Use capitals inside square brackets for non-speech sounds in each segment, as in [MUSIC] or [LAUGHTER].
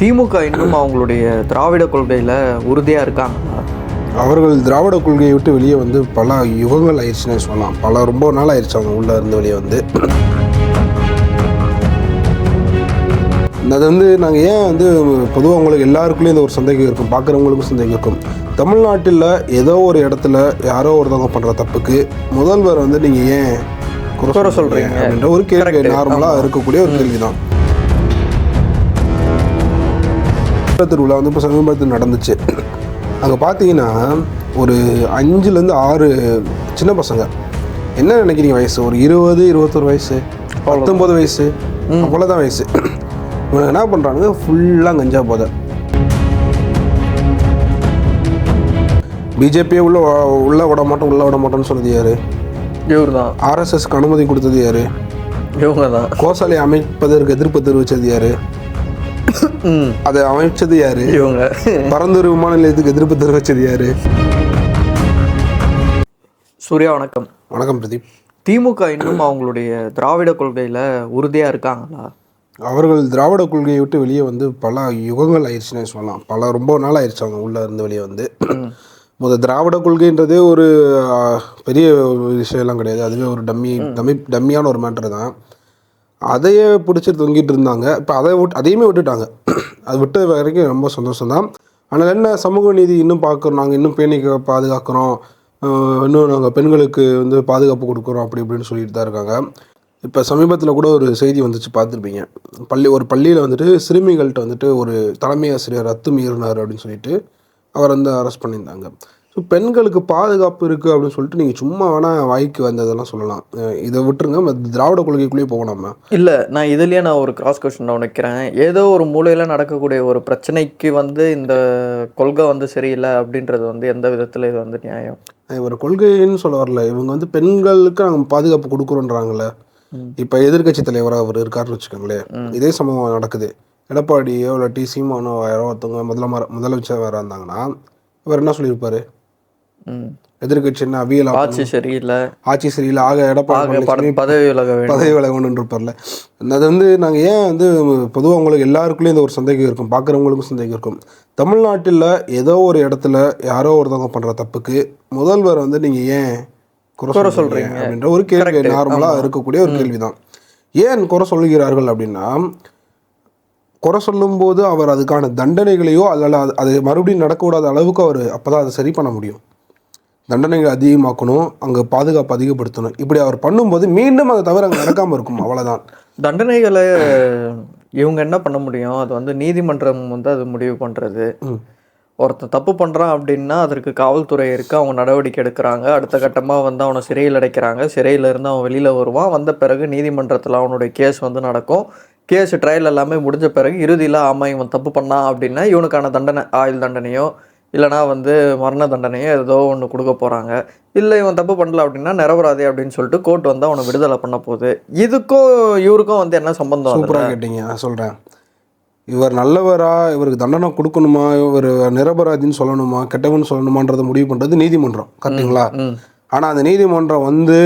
திமுக இன்னும் அவங்களுடைய திராவிட கொள்கையில் உறுதியாக இருக்காங்களா அவர்கள் திராவிட கொள்கையை விட்டு வெளியே வந்து பல யுகங்கள் ஆயிடுச்சுன்னு சொல்லலாம் பல ரொம்ப நாள் ஆயிடுச்சு அவங்க உள்ளே இருந்து வெளியே வந்து அது வந்து நாங்கள் ஏன் வந்து பொதுவாக உங்களுக்கு எல்லாருக்குள்ளேயும் இந்த ஒரு சந்தேகம் இருக்கும் பார்க்குறவங்களுக்கும் சந்தேகம் இருக்கும் தமிழ்நாட்டில் ஏதோ ஒரு இடத்துல யாரோ ஒருத்தவங்க பண்ணுற தப்புக்கு முதல்வர் வந்து நீங்கள் ஏன் குறை சொல்றீங்க. அப்படின்ற ஒரு கேள்வி. நார்மலாக. இருக்கக்கூடிய ஒரு கேள்வி தான் திருவிழா வந்து இப்போ சமீபத்தில் நடந்துச்சு. அங்கே பார்த்தீங்கன்னா ஒரு அஞ்சுலேருந்து ஆறு சின்ன பசங்க. என்ன நினைக்கிறீங்க வயசு? ஒரு இருபது இருபத்தொரு வயசு பத்தொம்பது வயசு அவ்வளோதான் வயசு. இவனுக்கு என்ன பண்ணுறானுங்க ஃபுல்லாக கஞ்சா போதை. பிஜேபியே உள்ள உள்ள விட மாட்டோம் உள்ள விட மாட்டோம்னு சொன்னது யாரு? இவர் தான் ஆர்எஸ்எஸ்க்கு அனுமதி கொடுத்தது யாரு? இவங்க தான் கோசாலை அமைப்பதற்கு எதிர்ப்பு தெரிவித்தது யாரு? அதை அமைச்சது யாரு? இவங்க. பரந்தூர் விமான நிலையத்துக்கு எதிர்ப்பு தெரிவித்தது யாரு? சூர்யா வணக்கம். வணக்கம் பிரதீப். திமுக இன்னும் அவங்களுடைய திராவிட கொள்கையில் உறுதியாக இருக்காங்களா? அவர்கள் திராவிட கொள்கையை விட்டு வெளியே வந்து பல யுகங்கள் ஆயிடுச்சுன்னு சொல்லலாம். பல ரொம்ப நாள் ஆயிடுச்சு அவங்க உள்ளே இருந்து வெளியே வந்து. முதல் திராவிட கொள்கைன்றதே ஒரு பெரிய விஷயம்லாம் கிடையாது. அதுவே ஒரு டம்மி டம்மி டம்மியான ஒரு மேட்ரு தான். அதையே பிடிச்சி தொங்கிட்டு இருந்தாங்க. இப்போ அதை விட்டு அதையுமே விட்டுட்டாங்க. அது விட்டது வரைக்கும் ரொம்ப சந்தோஷம் தான் ஆனால் என்ன சமூக நீதி இன்னும் பார்க்குறோம். நாங்கள் இன்னும் பேணி பாதுகாக்கிறோம். இன்னும் நாங்கள் பெண்களுக்கு வந்து பாதுகாப்பு கொடுக்குறோம் அப்படி இப்படின்னு சொல்லிட்டு தான் இருக்காங்க. இப்போ சமீபத்தில் கூட ஒரு செய்தி வந்துச்சு பார்த்துருப்பீங்க. பள்ளி ஒரு பள்ளியில் வந்துட்டு சிறுமிகள்கிட்ட வந்துட்டு ஒரு தலைமை ஆசிரியர் அத்துமீறினார் அப்படின்னு சொல்லிட்டு அவர் வந்து அரெஸ்ட் பண்ணியிருந்தாங்க. பெண்களுக்கு பாதுகாப்பு இருக்குது அப்படின்னு சொல்லிட்டு நீங்கள் சும்மா வேணால் வாய்க்கு வந்ததெல்லாம் சொல்லலாம். இதை விட்டுருங்க. திராவிட கொள்கைக்குள்ளேயே போக நம்ம. இல்லை நான் இதுலேயே நான் ஒரு கிராஸ் கொஸ்டின் நான் வைக்கிறேன் ஏதோ ஒரு மூலையில் நடக்கக்கூடிய ஒரு பிரச்சனைக்கு வந்து இந்த கொள்கை வந்து சரியில்லை அப்படின்றது வந்து எந்த விதத்தில் இது வந்து நியாயம்? ஒரு கொள்கைன்னு சொல்ல வரல. இவங்க வந்து பெண்களுக்கு நாங்கள் பாதுகாப்பு கொடுக்குறோன்றாங்கல்ல. இப்போ எதிர்க்கட்சி தலைவராக அவர் இருக்காருன்னு வச்சுக்கோங்களேன். இதே சம்பவம் நடக்குது. எடப்பாடியோ இல்லாட்டி சீமானோ யாரோ ஒருத்தவங்க முதலமர முதலமைச்சர் வேற இருந்தாங்கன்னா இவர் என்ன சொல்லியிருப்பாரு? என்ன அவியல் ஆட்சி சரியில்லை. ஆட்சி சரியில்லை. ஆக எடப்பாடி பதவி விலக பதவி விலகணும்னு இருப்பார்ல. அது வந்து நாங்கள் ஏன் வந்து பொதுவாக உங்களுக்கு எல்லாருக்குள்ளேயும் இந்த ஒரு சந்தேகம் இருக்கும். பார்க்குறவங்களுக்கும் சந்தேகம் இருக்கும். தமிழ்நாட்டில் ஏதோ ஒரு இடத்துல யாரோ ஒருத்தவங்க பண்ணுற தப்புக்கு முதல்வர் வந்து நீங்கள் ஏன் குறை சொல்றீங்க. அப்படின்ற ஒரு கேள்வி. நார்மலாக. இருக்கக்கூடிய ஒரு கேள்வி தான் ஏன் குறை சொல்கிறார்கள் அப்படின்னா குறை சொல்லும்போது அவர் அதுக்கான தண்டனைகளையோ அதில் அது அது மறுபடியும் நடக்கக்கூடாத அளவுக்கு அவர் அப்போ தான் அதை சரி பண்ண முடியும். தண்டனைகளை அதிகமாக்கணும் அங்கே பாதுகாப்பு அதிகப்படுத்தணும். இப்படி அவர் பண்ணும்போது மீண்டும் அதை தவிர அங்கே நடக்காமல் இருக்கும். அவ்வளோதான் தண்டனைகளை இவங்க என்ன பண்ண முடியும்? அது வந்து நீதிமன்றம் வந்து அது முடிவு பண்ணுறது. ஒருத்தன் தப்பு பண்ணுறான் அப்படின்னா அதற்கு காவல்துறை இருக்குது அவங்க நடவடிக்கை எடுக்கிறாங்க. அடுத்த கட்டமாக வந்து அவனை சிறையில் அடைக்கிறாங்க. சிறையில இருந்து அவன் வெளியில் வருவான். வந்த பிறகு நீதிமன்றத்தில் அவனுடைய கேஸ் வந்து நடக்கும். கேஸ் ட்ரையல் எல்லாமே முடிஞ்ச பிறகு இறுதியில் ஆமாம் இவன் தப்பு பண்ணான் அப்படின்னா இவனுக்கான தண்டனை ஆயுள் தண்டனையோ இல்லைனா வந்து மரண தண்டனையோ ஏதோ ஒன்று கொடுக்க போகிறாங்க இல்லை இவன் தப்பு பண்ணல அப்படின்னா நிரபராதி அப்படின்னு சொல்லிட்டு கோர்ட் வந்து அவனை விடுதலை பண்ண போகுது. இதுக்கும் இவருக்கும் வந்து என்ன சம்பந்தம்? சூப்பராக கேட்டீங்க. நான் சொல்கிறேன் இவர் நல்லவரா இவருக்கு தண்டனை கொடுக்கணுமா இவர் நிரபராதின்னு சொல்லணுமா கெட்டவன் சொல்லணுமான்றதை முடிவு பண்ணுறது நீதிமன்றம். கரெக்டுங்களா ஆனால் அந்த நீதிமன்றம் வந்து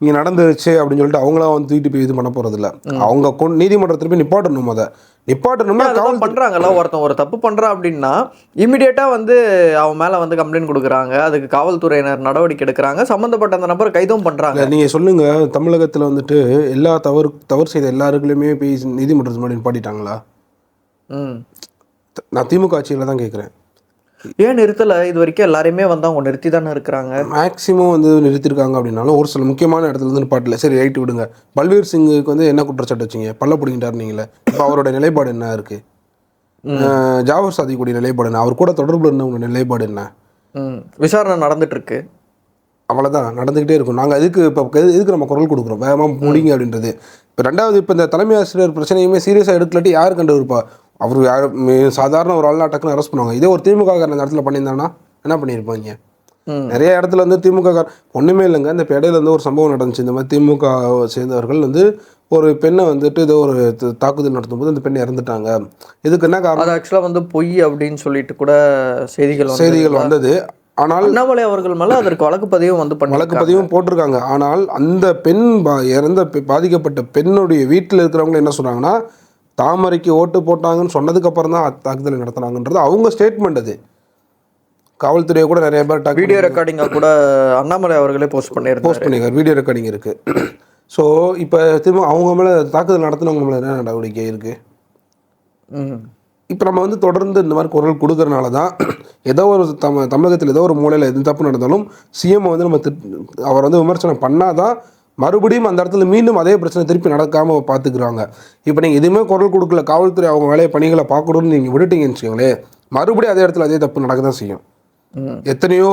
இங்கே நடந்துருச்சு அப்படின்னு சொல்லிட்டு அவங்களா வந்து தூக்கிட்டு போய் இது பண்ண போகிறதில்ல அவங்க கொண்டு நீதிமன்றத்தில் போய் நிப்பாட்டணும் அதை. நிப்பாட்டணும்னா காவல் பண்றாங்கல்ல ஒருத்தன் ஒரு தப்பு பண்றான் அப்படின்னா இமிடியேட்டா வந்து அவன் மேல வந்து கம்ப்ளைண்ட் கொடுக்குறாங்க அதுக்கு காவல்துறையினர் நடவடிக்கை எடுக்கிறாங்க சம்பந்தப்பட்ட அந்த நபர் கைதும் பண்றாங்க. இல்லை நீங்கள் சொல்லுங்கள் தமிழகத்தில் வந்துட்டு எல்லா தவறு தவறு செய்த எல்லாருக்குலையுமே போய் நீதிமன்றத்து முன்னாடி நிப்பாட்டிட்டாங்களா? ம். நான் திமுக ஆட்சியில் தான் கேட்குறேன் ஏன் நிறுத்தல? இது வரைக்கும் எல்லாரையுமே வந்து அவங்க நிறுத்தி தானே இருக்கிறாங்க. மேக்ஸிமம் வந்து நிறுத்திருக்காங்க அப்படின்னாலும் ஒரு சில முக்கியமான இடத்துல வந்து நிப்பாட்டல. சரி ரைட்டு விடுங்க. பல்வீர் சிங்குக்கு வந்து என்ன குற்றச்சாட்டு வச்சீங்க? பல்ல பிடிங்கிட்டாரு நீங்களே. இப்போ அவரோட நிலைப்பாடு என்ன இருக்கு? அஹ் ஜாஃபர் சாதிக்குடைய நிலைப்பாடு என்ன? அவர் கூட தொடர்புல இருந்தவங்க நிலைப்பாடு என்ன? விசாரணை நடந்துட்டு இருக்கு அவ்வளோதான் நடந்துக்கிட்டே இருக்கும். நாங்கள் அதுக்கு இப்போ எதுக்கு நம்ம குரல் கொடுக்குறோம். வேகமாக முடிங்க அப்படின்றது. இப்போ ரெண்டாவது இப்போ இந்த தலைமை ஆசிரியர் பிரச்சனையுமே சீரியஸாக எடுக்கலாட்டி யார் கண்டு இருப்பா? அவர் சாதாரண ஒரு ஆள்னா டக்குன்னு அரெஸ்ட் பண்ணுவாங்க. இதே ஒரு திமுக காரன் அந்த இடத்துல பண்ணியிருந்தானா என்ன பண்ணியிருப்பாங்க? நிறைய இடத்துல வந்து திமுக ஒண்ணுமே இல்லைங்க. இந்த இடையில வந்து ஒரு சம்பவம் நடந்துச்சு. இந்த மாதிரி திமுக சேர்ந்தவர்கள் வந்து ஒரு பெண்ணை வந்துட்டு ஏதோ ஒரு தாக்குதல் நடத்தும் போது அந்த பெண் இறந்துட்டாங்க. இதுக்கு என்ன காரணம்? அது ஆக்சுவலா வந்து பொய் அப்படின்னு சொல்லிட்டு கூட செய்திகள் செய்திகள் வந்தது. ஆனால் அண்ணாமலை அவர்கள் மேல அதற்கு வழக்கு பதிவும் வந்து வழக்கு பண்ணி பதிவும் போட்டிருக்காங்க. ஆனால் அந்த பெண் இறந்த பாதிக்கப்பட்ட பெண்ணுடைய வீட்டில் இருக்கிறவங்க என்ன சொல்றாங்கன்னா தாமரைக்கு ஓட்டு போட்டாங்கன்னு சொன்னதுக்கு அப்புறம் தான் தாக்குதலை நடத்துனாங்கன்றது அவங்க ஸ்டேட்மெண்ட் அது. காவல்துறையை கூட நிறைய பேர் வீடியோ ரெக்கார்டிங்காக கூட அண்ணாமலை அவர்களே போஸ்ட் பண்ணியிருந்தாரு. போஸ்ட் பண்ணிருக்காரு வீடியோ ரெக்கார்டிங் இருக்கு. ஸோ இப்போ திரும்ப அவங்க மேலே தாக்குதல் நடத்தினவங்க மேலே என்ன நடவடிக்கை இருக்கு? ம் இப்போ நம்ம வந்து தொடர்ந்து இந்த மாதிரி குரல் கொடுக்கறனால தான் ஏதோ ஒரு தம தமிழகத்தில் ஏதோ ஒரு மூலையில் எது தப்பு நடந்தாலும் சிஎம் வந்து நம்ம திட் அவர் வந்து விமர்சனம் பண்ணாதான் மறுபடியும் அந்த இடத்துல மீண்டும் அதே பிரச்சனை திருப்பி நடக்காமல் பார்த்துக்குறாங்க. இப்போ நீங்கள் எதுவுமே குரல் கொடுக்கல காவல்துறை அவங்க வேலையை பணிகளை பார்க்கணும்னு நீங்கள் விட்டுட்டீங்கன்னு வச்சுக்கோங்களேன் மறுபடியும் அதே இடத்துல அதே தப்பு நடக்க தான் செய்யும். எத்தனையோ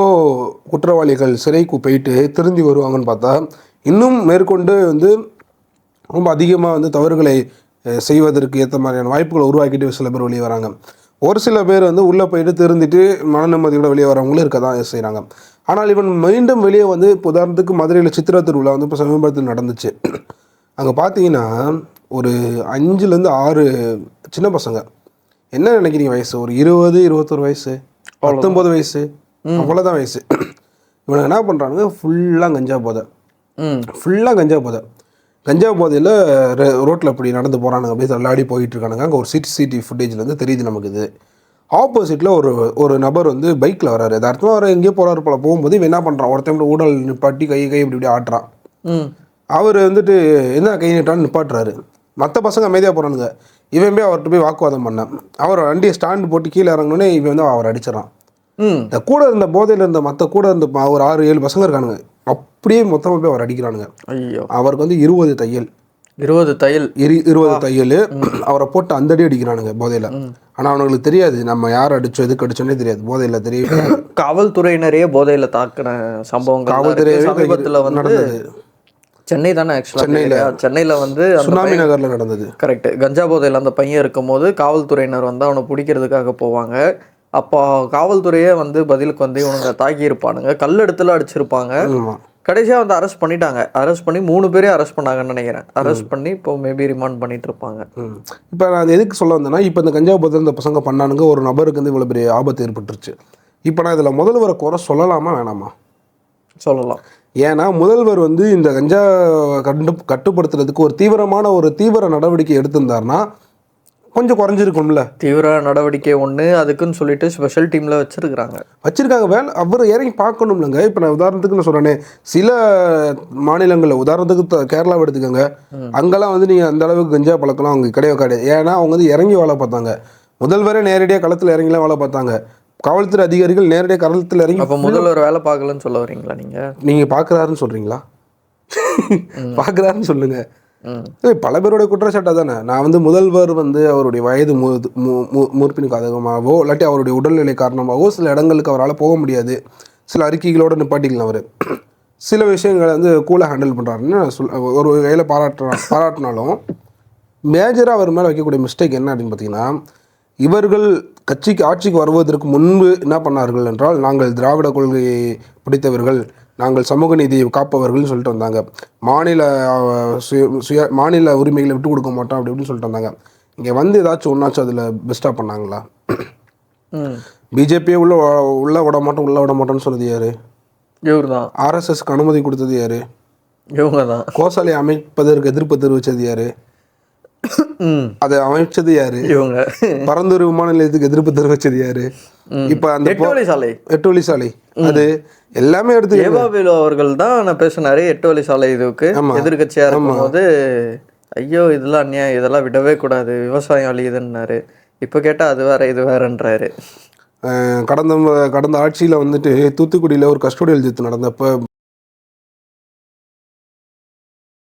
குற்றவாளிகள் சிறைக்கு போயிட்டு திருந்தி வருவாங்கன்னு பார்த்தா இன்னும் மேற்கொண்டு வந்து ரொம்ப அதிகமாக வந்து தவறுகளை செய்வதற்கு ஏற்ற மாதிரியான வாய்ப்புகளை உருவாக்கிட்டு சில பேர் வெளியே வராங்க. ஒரு சில பேர் வந்து உள்ளே போயிட்டு திருந்திட்டு மன நிம்மதியோட வெளியே வரவங்களும் இருக்க தான் செய்கிறாங்க ஆனால் இவன் மீண்டும் வெளியே வந்து இப்போ உதாரணத்துக்கு மதுரையில் சித்திரை திருவிழா வந்து இப்போ சமீபத்தில் நடந்துச்சு. அங்கே பார்த்தீங்கன்னா ஒரு அஞ்சுலேருந்து ஆறு சின்ன பசங்க. என்ன நினைக்கிறீங்க வயசு? ஒரு இருபது இருபத்தொரு வயசு பத்தொன்பது வயசு அவ்வளோதான் வயசு. இவனுங்க என்ன பண்ணுறானுங்க ஃபுல்லாக கஞ்சா போதை. ம். ஃபுல்லாக கஞ்சா போதை. கஞ்சா போதையில் ரோட்டில் இப்படி நடந்து போகிறானுங்க அப்படியே தள்ளாடி போயிட்டு இருக்கானுங்க அங்கே ஒரு சிசிடிவி ஃபுட்டேஜ்லேருந்து தெரியுது நமக்கு இது. ஆப்போசிட்டில் ஒரு ஒரு நபர் வந்து பைக்கில் வராரு யதார்த்தமாக அவர் எங்கேயோ போகிறாரு போல. போகும்போது இவன் என்ன பண்ணுறான் ஒருத்தன் ஊடல் நிப்பாட்டி கை கை இப்படி இப்படி ஆட்டுறான். ம். அவர் வந்துட்டு என்ன கை நீட்டான்னு நிப்பாட்டுறாரு. மற்ற பசங்க அமைதியாக போகிறானுங்க இவன் போய் அவர்கிட்ட போய் வாக்குவாதம் பண்ணான். அவர் வண்டியை ஸ்டாண்டு போட்டு கீழே இறங்கினோடனே இவன் வந்து அவர் அடிச்சிடறான். ம். இந்த கூட இருந்த போதையில் இருந்த மற்ற கூட இருந்த ஒரு ஆறு ஏழு பசங்க இருக்கானுங்க. அப்படியே மொத்தமாக போய் அவர் அடிக்கிறானுங்க. ஐயோ. அவருக்கு வந்து இருபது தையல். இருபது தையல். இரு இருபது தையல். அவரை போட்டு அந்த அடி அடிக்கிறானுங்க போதையில். ஆனால் அவனுங்களுக்கு தெரியாது. நம்ம யார் அடிச்சோம் எதுக்கு அடிச்சோன்னே தெரியாது. போதையில் தெரியும் [LAUGHS] காவல்துறையினரையே போதையில தாக்குன சம்பவங்கள் காவல்துறையவே சமீபத்துல வந்து சென்னை தானே ஆக்சுவலாக சென்னையில. வந்து அந்த சுனாமி நகரில் நடந்தது. கரெக்ட் கஞ்சா போதையில் அந்த பையன் இருக்கும்போது காவல்துறையினர் வந்து அவனை பிடிக்கிறதுக்காக போவாங்க. அப்போ காவல்துறையே வந்து பதிலுக்கு வந்து இவனுங்க தாக்கி இருப்பானுங்க கல் இடத்துல அடிச்சிருப்பாங்க ஆமாம் கடைசியா வந்து அரெஸ்ட் பண்ணிட்டாங்க. அரெஸ்ட் பண்ணி மூணு பேரே அரெஸ்ட் பண்ணாங்கன்னு நினைக்கிறேன். அரெஸ்ட் பண்ணி இப்போ மேபி ரிமாண்ட் பண்ணிட்டு இருப்பாங்க. இப்போ நான் அது எதுக்கு சொல்ல வந்தேன்னா இப்போ இந்த கஞ்சா போதை இந்த பசங்க பண்ணானுங்க ஒரு நபருக்கு வந்து இவ்வளோ பெரிய ஆபத்து ஏற்பட்டுருச்சு. இப்போ நான் இதில் முதல்வரை குறை சொல்லலாமா வேணாமா? சொல்லலாம். ஏன்னா முதல்வர் வந்து இந்த கஞ்சா கண்டு கட்டுப்படுத்துறதுக்கு ஒரு தீவிரமான ஒரு தீவிர நடவடிக்கை எடுத்திருந்தாருன்னா கொஞ்சம் குறைஞ்சிருக்கும்ல. தீவிர நடவடிக்கை ஒன்று அதுக்குன்னு சொல்லிட்டு ஸ்பெஷல் டீம்ல வச்சிருக்கிறாங்க. வச்சிருக்காங்க வேலை அவர் இறங்கி பார்க்கணும்லங்க. இப்போ நான் உதாரணத்துக்கு நான் சொல்கிறேனே சில மாநிலங்களில் உதாரணத்துக்கு கேரளாவை எடுத்துக்கோங்க. அங்கெல்லாம் வந்து நீங்கள் அந்த அளவுக்கு கஞ்சா பழக்கலாம் அவங்க கிடையவே கிடையாது. ஏன்னா அவங்க வந்து இறங்கி வேலை பார்த்தாங்க. முதல்வரே நேரடியாக களத்தில் இறங்கிலாம் வேலை பார்த்தாங்க. காவல்துறை அதிகாரிகள் நேரடியாக களத்தில் இறங்கி அப்போ முதல்வர் வேலை பார்க்கலன்னு சொல்ல வரீங்களா நீங்க? நீங்கள் பார்க்குறாருன்னு சொல்கிறீங்களா [LAUGHS] பார்க்குறாருன்னு சொல்லுங்க. ம் இல்லை பல பேருடைய குற்றச்சாட்டு தானே நான் வந்து முதல்வர் வந்து அவருடைய வயது மூ மூ- மூர்ப்பினுக்கு அதிகமாகவோ இல்லாட்டி அவருடைய உடல்நிலை காரணமாகவோ சில இடங்களுக்கு அவரால் போக முடியாது. சில அறிக்கைகளோடு நிப்பாட்டிக்கலாம் அவர். சில விஷயங்களை வந்து கூலாக ஹேண்டில் பண்ணுறாருன்னு சொல் ஒரு வகையில் பாராட்டுறா பாராட்டினாலும் மேஜராக அவர் மேலே வைக்கக்கூடிய மிஸ்டேக் என்ன அப்படின்னு பார்த்தீங்கன்னா இவர்கள் கட்சிக்கு ஆட்சிக்கு வருவதற்கு முன்பு என்ன பண்ணார்கள் என்றால் நாங்கள் திராவிட கொள்கையை பிடித்தவர்கள் நாங்கள் சமூக நீதியை காப்பவர்கள்னு சொல்லிட்டு வந்தாங்க. மாநில சுய சுய மாநில உரிமைகளை விட்டு கொடுக்க மாட்டோம் அப்படி இப்படின்னு சொல்லிட்டு வந்தாங்க. இங்கே வந்து ஏதாச்சும் ஒன்றாச்சும் அதில் பெஸ்ட்டாக பண்ணாங்களா? பிஜேபியே உள்ள உள்ள விட மாட்டோம் உள்ள விட மாட்டோம்னு சொன்னது யாரு? இவர் தான் ஆர்எஸ்எஸ்க்கு அனுமதி கொடுத்தது யாரு? இவங்க தான் கோசாலை அமைப்பதற்கு எதிர்ப்பு தெரிவித்தது யாரு? அதை அமைச்சது யாரு? இவங்க. பரந்தூர் விமான நிலையத்துக்கு எதிர்ப்பு தெரிவிச்சது யாரு? இப்போ அந்த எட்டு வழி சாலை. எட்டு வழி சாலை. அது எல்லாமே எடுத்து ஏவா வேலு அவர்கள் தான் நான் பேசினாரு எட்டு வழி சாலை இதுக்கு. எதிர்கட்சியா இருக்கும்போது ஐயோ இதெல்லாம் அநியாயம் இதெல்லாம் விடவே கூடாது விவசாயம் அழியுதுன்னாரு. இப்போ கேட்டா அது வேற இது வேறன்றாரு. கடந்த கடந்த ஆட்சியில் வந்துட்டு தூத்துக்குடியில் ஒரு கஸ்டோடியல் ஜித்து நடந்தப்ப